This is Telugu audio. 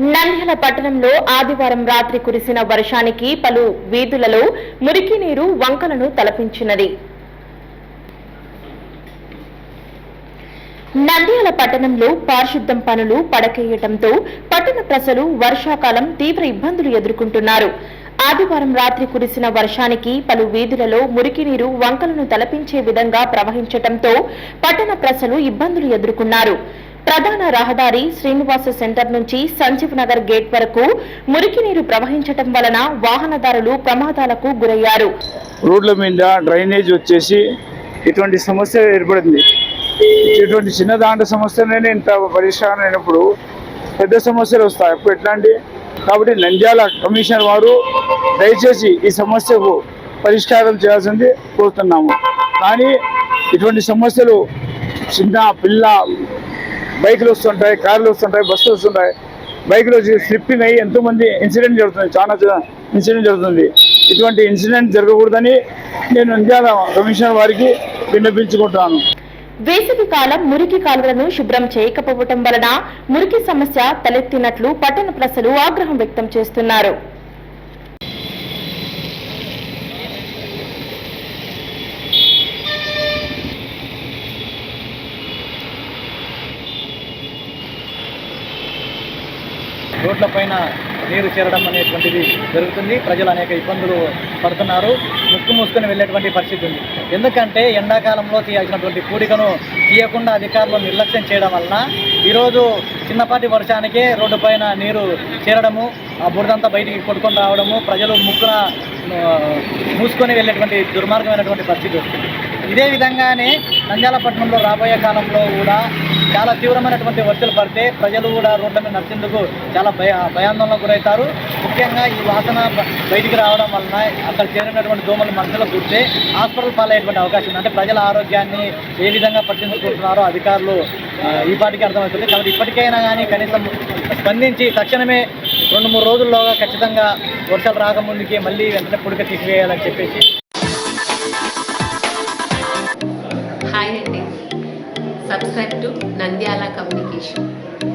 నంద్యాల పట్టణంలో ఆదివారం రాత్రి కురిసిన వర్షానికి పలు వీధులలో మురికి నీరు వంకలను తలపించినది. నంద్యాల పట్టణంలో పారిశుద్ధం పనులు పడకేయటంతో పట్టణ ప్రజలు వర్షాకాలం తీవ్ర ఇబ్బందులు ఎదుర్కొంటున్నారు. ఆదివారం రాత్రి కురిసిన వర్షానికి పలు వీధులలో మురికి నీరు వంకలను తలపించే విధంగా ప్రవహించటంతో పట్టణ ప్రజలు ఇబ్బందులు ఎదుర్కొన్నారు. ప్రధాన రహదారి శ్రీనివాస సెంటర్ నుంచి సంజీవ్ నగర్ గేట్ వరకు మురికి నీరు ప్రవహించటం వలన వాహనదారులు ప్రమాదాలకు గురయ్యారు. రోడ్ల మీద డ్రైనేజ్ వచ్చేసి ఇటువంటి సమస్య ఏర్పడింది. ఇటువంటి చిన్న దాంట్లో సమస్యనే ఇంత పరిష్కారం అయినప్పుడు పెద్ద సమస్యలు వస్తాయి. అప్పుడు ఎట్లాంటి? కాబట్టి నంద్యాల కమిషనర్ వారు దయచేసి ఈ సమస్యకు పరిష్కారం చేయాల్సింది కోరుతున్నాము. కానీ ఇటువంటి సమస్యలు చిన్న పిల్ల బైకులు వస్తుంటాయి కార్లు వస్తుంటాయి బస్సులు వస్తుంటాయి. బైక్లో స్లిప్పింగ్ అయ్యి ఎంతోమంది ఇన్సిడెంట్ జరుగుతుంది. చాలా ఇన్సిడెంట్ జరుగుతుంది. ఇటువంటి ఇన్సిడెంట్ జరగకూడదని నేను నంద్యాల కమిషనర్ వారికి విన్నపించుకుంటున్నాను. వేసవి కాలం మురికి కాలువలను శుభ్రం చేయకపోవటం వలన మురికి సమస్య తలెత్తినట్లు పట్టణ ప్రజలు ఆగ్రహం వ్యక్తం చేస్తున్నారు. రోడ్లపైన నీరు చేరడం అనేటువంటిది జరుగుతుంది. ప్రజలు అనేక ఇబ్బందులు పడుతున్నారు. ముక్కు మూసుకొని వెళ్ళేటువంటి పరిస్థితి ఉంది. ఎందుకంటే ఎండాకాలంలో తీయాల్సినటువంటి కూడికను తీయకుండా అధికారులు నిర్లక్ష్యం చేయడం వలన ఈరోజు చిన్నపాటి వర్షానికే రోడ్డుపైన నీరు చేరడము ఆ బురదంతా బయటికి కొట్టుకొని రావడము ప్రజలు ముక్కున మూసుకొని వెళ్ళేటువంటి దుర్మార్గమైనటువంటి పరిస్థితి వస్తుంది. ఇదే విధంగానే నంద్యాలపట్నంలో రాబోయే కాలంలో కూడా చాలా తీవ్రమైనటువంటి వర్షాలు పడితే ప్రజలు కూడా రోడ్ల మీద నడిచేందుకు చాలా భయ భయాందోళనకు గురవుతారు. ముఖ్యంగా ఈ వాసన బయటికి రావడం వలన అక్కడ చేరినటువంటి దోమలు మనుషులకు గుర్తే హాస్పిటల్ పాలయ్యేటువంటి అవకాశం ఉంది. అంటే ప్రజల ఆరోగ్యాన్ని ఏ విధంగా పట్టించుకుంటున్నారో అధికారులు ఈ పాటికి అర్థమవుతుంది. కాబట్టి ఇప్పటికైనా కానీ కనీసం స్పందించి తక్షణమే రెండు మూడు రోజుల్లోగా ఖచ్చితంగా వర్షాలు రాకముందుకే మళ్ళీ వెంటనే పుడిక తీసివేయాలని చెప్పేసి subscribe to Nandyala Communication.